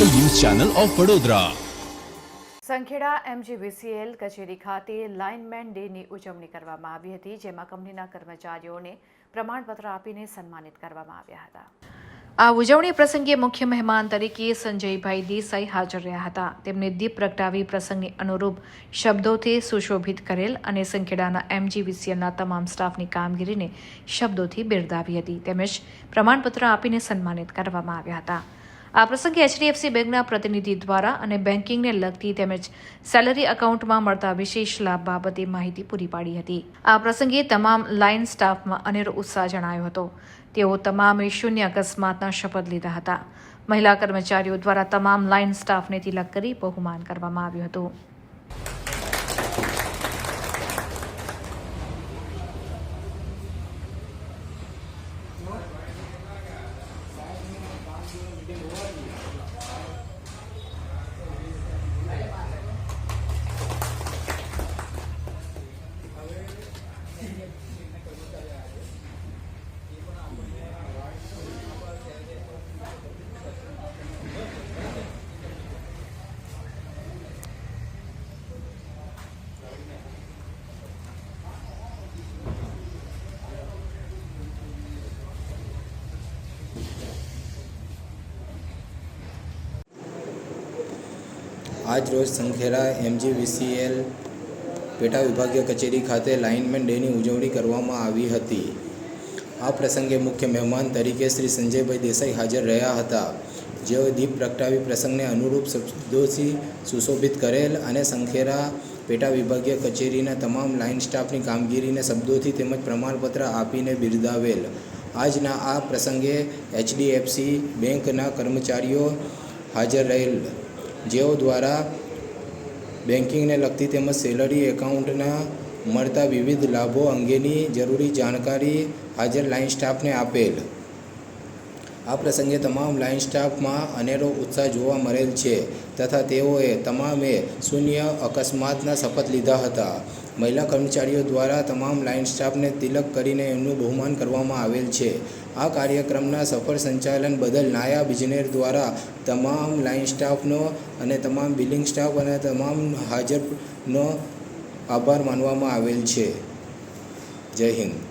Channel of Vadodara. Sankheda MGVCL કચેરી ખાતે lineman ડેની ઉજવણી કરવામાં આવી હતી જેમાં કંપનીના કર્મચારીઓને પ્રમાણપત્ર આપીને સન્માનિત કરવામાં આવ્યા હતા. આ ઉજવણી પ્રસંગે મુખ્ય મહેમાન તરીકે સંજયભાઈ દેસાઈ હાજર રહ્યા હતા. તેમને દીપ પ્રગટાવી પ્રસંગની અનુરૂપ શબ્દોથી સુશોભિત કરેલ અને સંખેડાના એમજીવીસીએલના તમામ સ્ટાફની કામગીરીને શબ્દોથી બિરદાવી હતી. તેમજ પ્રમાણપત્ર આપીને સન્માનિત કરવામાં આવ્યા હતા. આ પ્રસંગે એચડીએફસી બેંકના પ્રતિનિધિ દ્વારા અને બેન્કિંગને લગતી તેમજ સેલરી એકાઉન્ટમાં મળતા વિશેષ લાભ બાબતે માહિતી પૂરી પાડી હતી. આ પ્રસંગે તમામ લાઇન સ્ટાફમાં અનેરો ઉત્સાહ જણાયો હતો. તેઓ તમામે શૂન્ય અકસ્માતના શપથ લીધા હતા. મહિલા કર્મચારીઓ દ્વારા તમામ લાઇન સ્ટાફને તિલક કરી બહુમાન કરવામાં આવ્યું હતું. આજ રોજ સંખેરા એમજીવીસીએલ પેટા વિભાગીય કચેરી ખાતે લાઇનમેન ડેની ઉજવણી કરવામાં આવી હતી. આ પ્રસંગે મુખ્ય મહેમાન તરીકે શ્રી સંજયભાઈ દેસાઈ હાજર રહ્યા હતા. જેઓ દીપ પ્રગટાવી પ્રસંગને અનુરૂપ શબ્દોથી સુશોભિત કરેલ અને સંખેરા પેટા વિભાગીય કચેરીના તમામ લાઇન સ્ટાફની કામગીરીને શબ્દોથી તેમજ પ્રમાણપત્ર આપીને બિરદાવેલ. આજના આ પ્રસંગે એચડીએફસી બેંકના કર્મચારીઓ હાજર રહેલ. જેઓ દ્વારા બેન્કિંગને લગતી તેમજ સેલરી એકાઉન્ટના મળતા વિવિધ લાભો અંગેની જરૂરી જાણકારી હાજર લાઇન સ્ટાફને આપેલ. આ પ્રસંગે તમામ લાઇન સ્ટાફમાં અનેરો ઉત્સાહ જોવા મળેલ છે તથા તેઓએ તમામે શૂન્ય અકસ્માતના શપથ લીધા હતા. મહિલા કર્મચારીઓ દ્વારા તમામ લાઇન સ્ટાફને તિલક કરીને એમનું બહુમાન કરવામાં આવેલ છે. આ કાર્યક્રમના સફળ સંચાલન બદલ નાયબ ઇજનેર દ્વારા તમામ લાઇન સ્ટાફનો અને તમામ બિલિંગ સ્ટાફ અને તમામ હાજરનો આભાર માનવામાં આવેલ છે. જય હિન્દ.